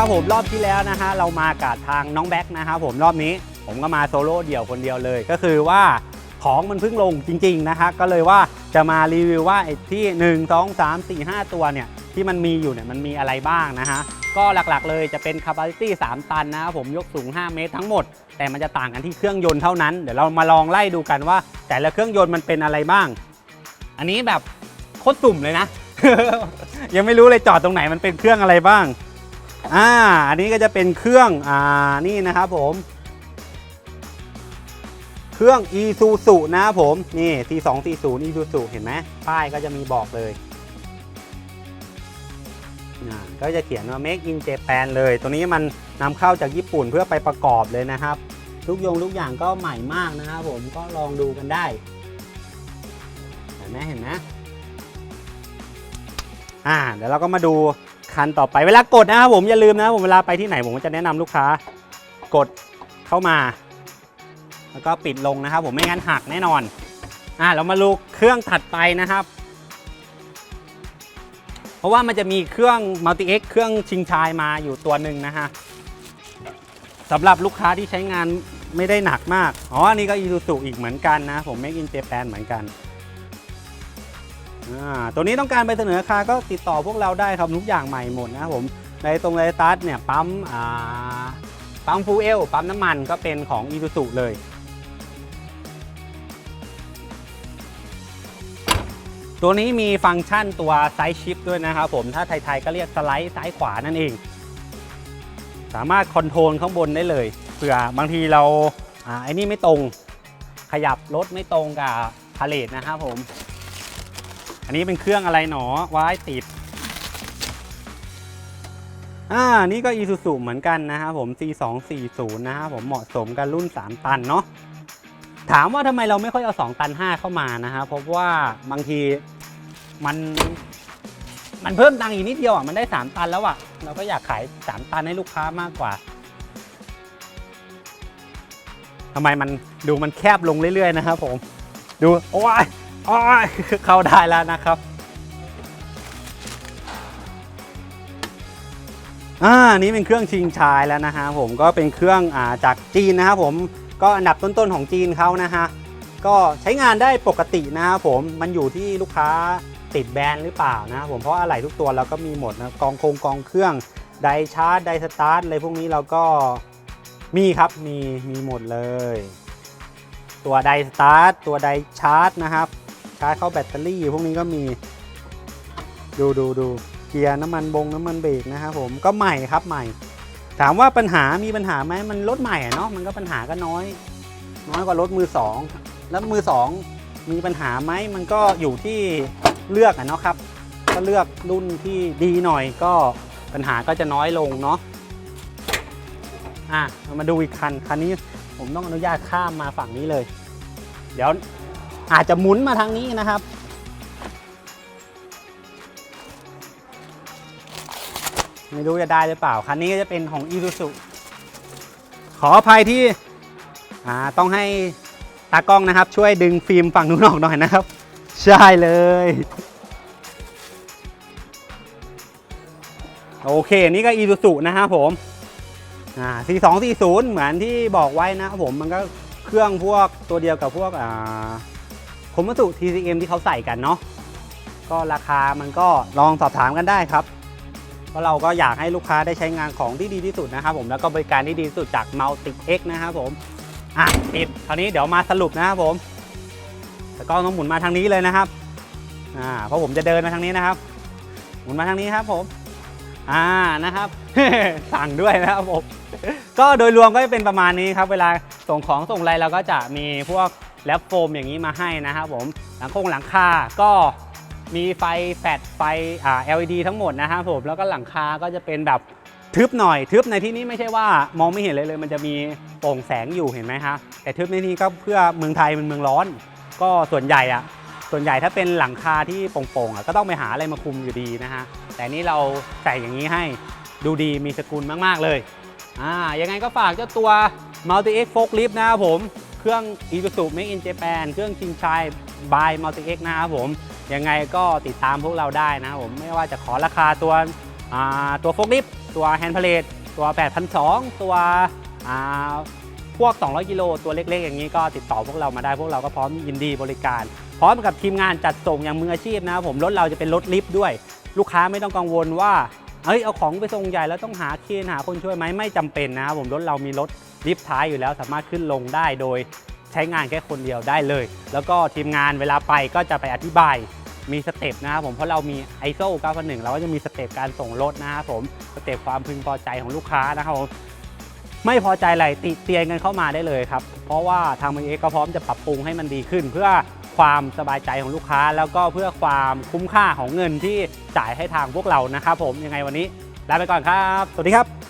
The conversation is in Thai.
ครับผมรอบที่แล้วนะฮะเรามากับทางน้องแบ็คนะครับผมรอบนี้ผมก็มาโซโล่เดี่ยวคนเดียวเลย ก็คือว่าของมันเพิ่งลงจริงๆนะฮะก็เลยว่าจะมารีวิวว่าไอ้ที่ 1 2 3 4 5 ตัวเนี่ยที่มันมีอยู่เนี่ยมันมีอะไรบ้างนะฮะก็หลักๆเลยจะเป็น capacity 3 ตันนะครับผมยกสูง 5 เมตรทั้งหมด แต่มันจะต่างกันที่เครื่องยนต์เท่านั้น เดี๋ยวเรามาลองไล่ดูกันว่า แต่ละเครื่องยนต์มันเป็นอะไรบ้าง อันนี้แบบโคตรสุ่มเลยนะ ยังไม่รู้เลยจอดตรงไหนมันเป็นเครื่องอะไรบ้าง อ่าอันนี้ก็จะเป็นเครื่องอ่านี่นะครับผม เครื่อง Isuzu นะครับผม นี่ T240 Isuzu เห็นไหมป้ายก็จะมีบอกเลยอ่าก็จะเขียนว่า Make in Japan เลย ตัวนี้มันนำเข้าจากญี่ปุ่นเพื่อไปประกอบเลยนะครับ ทุกยงทุกอย่างก็ใหม่มากนะครับผมก็ลองดูกันได้ เห็นไหมเห็นไหมอ่า เดี๋ยวเราก็มาดู คันต่อไปเวลากดนะครับผมอย่าลืมนะผมเวลาไปที่ไหนผมก็จะแนะนำลูกค้ากดเข้ามา แล้วก็ปิดลงนะครับ ผมไม่งั้นหักแน่นอนอ่าเรามาดูเครื่องถัดไปนะครับ เพราะว่ามันจะมีเครื่อง Multi X เครื่องชิงชายมาอยู่ตัวหนึ่งนะฮะสำหรับลูกค้าที่ใช้งานไม่ได้หนักมาก อ๋ออันนี้ก็ Isuzu อีกเหมือนกันนะ ผม Make in Japan เหมือนกัน อ่าตัวนี้ต้องการไปเสนอราคาก็ติดต่อพวกเราได้ครับทุกอย่างใหม่หมดนะครับผมในตรงไลตัสเนี่ยปั๊มอ่าปั๊มฟูเอลปั๊มน้ำมันก็เป็นของ Isuzu เลยตัวนี้มีฟังก์ชันตัวไซส์ชิปด้วยนะครับผมถ้าไทยๆก็เรียกสไลด์ซ้ายขวานั่นเอง สามารถคอนโทรลข้างบนได้เลยเผื่อบางทีเราอ่าไอ้นี่ไม่ตรง ขยับรถไม่ตรงกับพาเลทนะครับผม อันนี้เป็นเครื่องอะไรหนอว้ติด อ่า นี่ก็ Isuzu เหมือนกันนะครับผม C240 นะครับผมเหมาะสมกับรุ่น 3 ตันเนาะ ถามว่าทำไมเราไม่ค่อยเอา 2 ตัน 5 เข้ามานะฮะเพราะว่าบางทีมันมันเพิ่มตังค์อีกนิดเดียวอะ มันได้ 3 ตันแล้วอะ เราก็อยากขาย 3 ตันให้ลูกค้ามากกว่าทำไมมันดูมันแคบลงเรื่อยๆนะครับผม ดู โอ้ย อ้ยเข้าได้แล้วนะครับ อ่า นี่เป็นเครื่องชิงชายแล้วนะฮะ ผมก็เป็นเครื่องอ่าจากจีนนะครับผม ก็อันดับต้นๆของจีนเขานะฮะ ก็ใช้งานได้ปกตินะครับผม มันอยู่ที่ลูกค้าติดแบรนด์หรือเปล่านะครับผม เพราะอะไหล่ทุกตัวเราก็มีหมดนะ กองโครงกองเครื่อง ไดชาร์จ ไดสตาร์ทอะไรพวกนี้เราก็มีครับ มี มีหมดเลย ตัวไดสตาร์ท ตัวไดชาร์จนะครับ ชาร์จเข้าแบตเตอรี่พวกนี้ก็มี ดูดูดูเกียร์น้ำมันบงน้ำมันเบรกนะครับผมก็ใหม่ครับใหม่ ถามว่าปัญหามีปัญหาไหมมันรถใหม่เนาะมันก็ปัญหาก็น้อย น้อยกว่ารถมือสองแล้วมือสองมีปัญหาไหมมันก็อยู่ที่เลือกอะเนาะครับ ก็เลือกรุ่นที่ดีหน่อยก็ปัญหาก็จะน้อยลงเนาะอะมาดูอีกคันคันนี้ผมต้องอนุญาตข้ามมาฝั่งนี้เลย เดี๋ยว อาจจะหมุนมาทางนี้นะครับ ไม่รู้จะได้หรือเปล่า คันนี้ก็จะเป็นของ i ี u ซุขออภัยที่ต้องให้ตากล้องนะครับ ช่วยดึงฟิล์มฝั่งนู้นออกหน่อยนะครับ ใช่เลย โอเค นี่ก็ i ี u ซุนะครับผมอ่า4240 เหมือนที่บอกไว้นะครับผมมันก็เครื่องพวกตัวเดียวกับพวกอ่า มวัตถุ TCM ที่เขาใส่กันเนาะก็ราคามันก็ลองสอบถามกันได้ครับเพราะเราก็อยากให้ลูกค้าได้ใช้งานของที่ดีที่สุดนะครับผมแล้วก็บริการที่ดีที่สุดจาก Multi X นะครับผมอะติดคราวนี้เดี๋ยวมาสรุปนะครับผมแต่ก็ต้องหมุนมาทางนี้เลยนะครับอ่าเพราะผมจะเดินมาทางนี้นะครับ หมุนมาทางนี้ครับผมอ่านะครับสั่งด้วยนะครับผมก็โดยรวมก็จะเป็นประมาณนี้ครับ เวลาส่งของส่งอะไรเราก็จะมีพวก แรปโฟมอย่างนี้มาให้นะครับผมหลังคงหลังคาก็มีไฟแฟลชไฟอ่า LED ทั้งหมดนะครับผมแล้วก็หลังคาก็จะเป็นแบบทึบหน่อยทึบในที่นี้ไม่ใช่ว่ามองไม่เห็นเลยเลย มันจะมีโปร่งแสงอยู่เห็นไหมฮะแต่ทึบในที่นี้ก็เพื่อเมืองไทยเป็นเมืองร้อน ก็ส่วนใหญ่อะส่วนใหญ่ถ้าเป็นหลังคาที่โปร่งๆอะก็ต้องไปหาอะไรมาคุมอยู่ดีนะฮะแต่นี่เราใส่อย่างนี้ให้ดูดีมีสกุลมากๆเลยอ่ายังไงก็ฝากเจ้าตัว Multi X Forklift นะครับผม รื่อง Isuzu Make in Japan เครื่องชิงชาย by Multi X นะครับผม ยังไงก็ติดตามพวกเราได้นะครับผม ไม่ว่าจะขอราคาตัวตัว Forklift ตัว Hand Palette ตัว 8,200 ตัวอ่าพวก 200 กิโล ตัวเล็ก ๆ อย่างนี้ก็ติดต่อพวกเรามาได้ พวกเราก็พร้อมยินดีบริการ พร้อมกับทีมงานจัดส่งอย่างมืออาชีพนะครับผม รถเราจะเป็นรถลิฟต์ด้วย ลูกค้าไม่ต้องกังวลว่า เฮ้ย เอาของไปส่งใหญ่แล้วต้องหาเคนหาคนช่วยไหมไม่จำเป็นนะครับผม รถเรามีรถ ลิฟต์ท้ายอยู่แล้วสามารถขึ้นลงได้โดยใช้งานแค่คนเดียวได้เลย แล้วก็ทีมงานเวลาไปก็จะไปอธิบายมีสเต็ปนะครับผมเพราะเรามี ISO 901เราก็จะมีสเต็ปการส่งรถนะครับผมสเต็ปความพึงพอใจของลูกค้านะครับผมไม่พอใจอะไรติเตียนกันเข้ามาได้เลยครับ เพราะว่าทางมือเอกก็พร้อมจะปรับปรุงให้มันดีขึ้น เพื่อความสบายใจของลูกค้า แล้วก็เพื่อความคุ้มค่าของเงินที่จ่ายให้ทางพวกเรานะครับผมยังไงวันนี้ลาไปก่อนครับ สวัสดีครับ